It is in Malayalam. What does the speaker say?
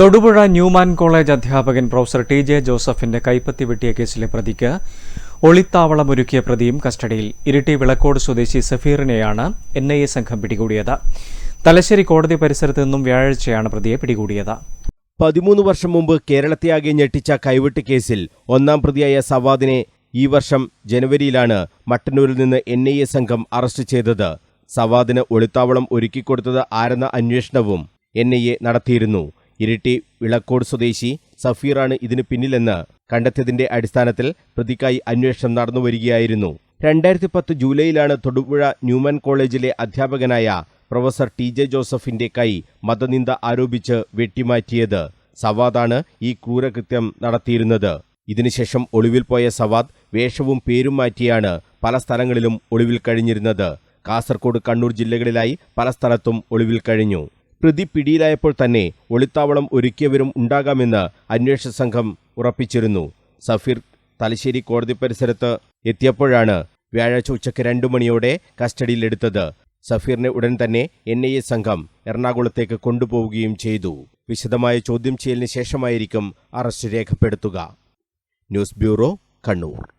തൊടുപുഴ ന്യൂമാൻ കോളേജ് അധ്യാപകൻ പ്രൊഫസർ ടി ജെ ജോസഫിന്റെ കൈപ്പത്തി വെട്ടിയ കേസിലെ പ്രതിക്ക് ഒളിത്താവളം ഒരുക്കിയ പ്രതിയും കസ്റ്റഡിയിൽ. ഇരിട്ടി വിളക്കോട് സ്വദേശി സഫീറിനെയാണ് എൻ ഐ എ സംഘം പിടികൂടിയത്. തലശ്ശേരി കോടതി പരിസരത്ത് നിന്നും വ്യാഴാഴ്ചയാണ് പ്രതിയെ പിടികൂടിയത്. പതിമൂന്ന് വർഷം മുമ്പ് കേരളത്തെയാകെ ഞെട്ടിച്ച കൈവെട്ട് കേസിൽ ഒന്നാം പ്രതിയായ സവാദിനെ ഈ വർഷം ജനുവരിയിലാണ് മട്ടന്നൂരിൽ നിന്ന് എൻ ഐ എ സംഘം അറസ്റ്റ് ചെയ്തത്. സവാദിന് ഒളിത്താവളം ഒരുക്കിക്കൊടുത്തത് ആരെന്ന അന്വേഷണവും എൻ ഐ എ നടത്തിയിരുന്നു. ഇരിട്ടി വിളക്കോട് സ്വദേശി സഫീറാണ് ഇതിന് പിന്നിലെന്ന് കണ്ടെത്തിയതിന്റെ അടിസ്ഥാനത്തിൽ പ്രതിക്കായി അന്വേഷണം നടന്നുവരികയായിരുന്നു രണ്ടായിരത്തി പത്ത് ജൂലൈയിലാണ് തൊടുപുഴ ന്യൂമൻ കോളേജിലെ അധ്യാപകനായ പ്രൊഫസർ ടി ജെ ജോസഫിന്റെ കൈ മതനിന്ദ ആരോപിച്ച് വെട്ടിമാറ്റിയത്. സവാദാണ് ഈ ക്രൂരകൃത്യം നടത്തിയിരുന്നത്. ഇതിനുശേഷം ഒളിവിൽ പോയ സവാദ് വേഷവും പേരും മാറ്റിയാണ് പല സ്ഥലങ്ങളിലും ഒളിവിൽ കഴിഞ്ഞിരുന്നത്. കാസർഗോഡ് കണ്ണൂർ ജില്ലകളിലായി പല സ്ഥലത്തും ഒളിവിൽ കഴിഞ്ഞു. പ്രതി പിടിയിലായപ്പോൾ തന്നെ ഒളിത്താവളം ഒരുക്കിയവരും ഉണ്ടാകാമെന്ന് അന്വേഷണ സംഘം ഉറപ്പിച്ചിരുന്നു. സഫീർ തലശ്ശേരി കോടതി പരിസരത്ത് എത്തിയപ്പോഴാണ് വ്യാഴാഴ്ച ഉച്ചയ്ക്ക് രണ്ടു മണിയോടെ കസ്റ്റഡിയിലെടുത്തത് സഫീറിനെ ഉടൻ തന്നെ എൻ ഐ എ സംഘം എറണാകുളത്തേക്ക് കൊണ്ടുപോവുകയും ചെയ്തു. വിശദമായ ചോദ്യം ചെയ്യലിന് ശേഷമായിരിക്കും അറസ്റ്റ് രേഖപ്പെടുത്തുക. News bureau Kannur.